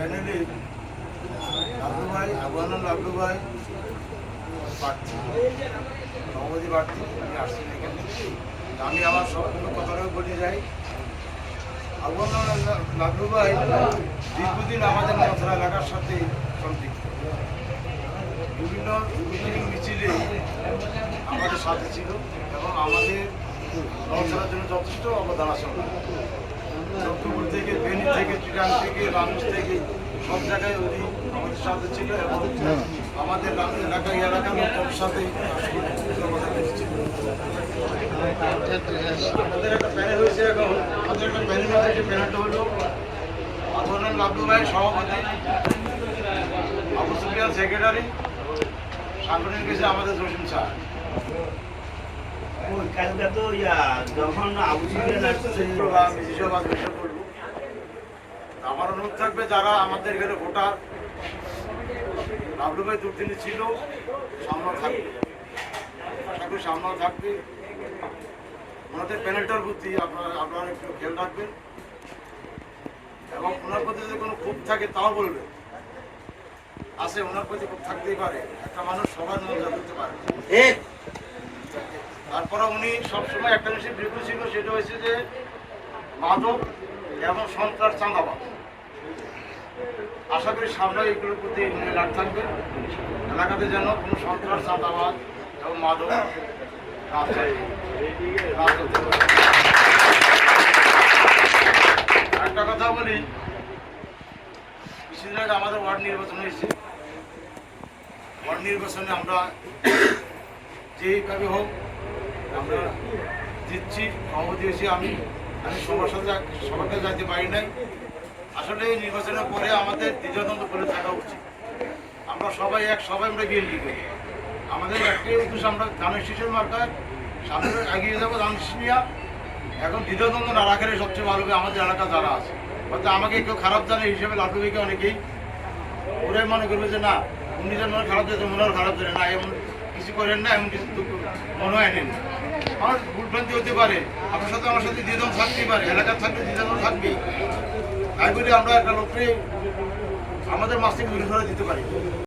ভাই ভাই আমি আমি আমার সম্পূর্ণ কথাটাও বলে যাই। আবহান লাড্ডু ভাই দীর্ঘদিন আমাদের মন্ত্রা এলাকার সাথে বিভিন্ন মিটিং মিছিলে আমাদের সাথে ছিল এবং আমাদের জন্য যথেষ্ট অবদান ওনার। লক্ষ্মীপুর থেকে থেকে চিটাং থেকে রামুস থেকে সব জায়গায় উনি আমাদের সাথে ছিল এবং আমাদের এলাকা এলাকার লোকের সাথে আমাদের একটা প্যানেল হয়েছে এখন আমাদের একটা প্যানেল হয়েছে যে প্যানেলটা হলো আন্দোলন লাভলু ভাই সভাপতি আবু সুফিয়ান সেক্রেটারি সাংগঠনিক গেছে আমাদের জসিম স্যার। ইয়া যখন আবু সুফিয়ান আসছে বা বিশেষজ্ঞ বিষয় করব আমার অনুরোধ থাকবে যারা আমাদের এখানে ভোটার লাভলু ভাই দুর্দিনে ছিল সামনে থাকবে। আশা করি সামনেও থাকবে। ওনাদের প্যানেলটার প্রতি আপনারা আপনারা একটু খেয়াল রাখবেন। এবং ওনার প্রতি যদি কোনো ক্ষোভ থাকে তাও বলবেন। আছে ওনার প্রতি ক্ষোভ থাকতেই পারে। একটা মানুষ সবার মন করতে পারে। তারপরে উনি সবসময় একটা জিনিসের বিরুদ্ধে ছিল সেটা হয়েছে যে মাদক এবং সন্ত্রাস চাঁদাবাদ আশা করি সামনে এগুলোর প্রতি লাগ থাকবে। এলাকাতে যেন কোনো সন্ত্রাস চাঁদাবাদ এবং মাদক একটা কথা বলি, কিছুদিন আগে আমাদের ওয়ার্ড নির্বাচন হয়েছে। ওয়ার্ড নির্বাচনে আমরা যেইভাবে হোক আমরা দিচ্ছি সভাপতি হয়েছি আমি। আমি সবার সাথে সবার কাছে যাইতে পারি নাই। আসলে এই নির্বাচনের পরে আমাদের দ্বিতীয়তন্ত্র করে থাকা উচিত। আমরা সবাই এক, সবাই আমরা বিএনপি করি। আমাদের একটাই উদ্দেশ্য আমরা ধানের শিশুর মার্কায় সামনে এগিয়ে যাব ধান শিশু নিয়ে। এখন দ্বিতীয়তন্ত্র না রাখারে সবচেয়ে ভালো হবে আমাদের এলাকা যারা আছে। হয়তো আমাকে কেউ খারাপ জানে হিসেবে লাড্ডু অনেকেই ওরাই মনে করবে যে, না, উনি যেন খারাপ যাচ্ছে মনে খারাপ জানে না। এমন কিছু করেন না, এমন কিছু মনে হয় নেন আমার হতে পারে। আপনার সাথে আমার সাথে পারে, এলাকার থাকবেই। আমরা একটা লোককে আমাদের মাছ থেকে দিতে পারি।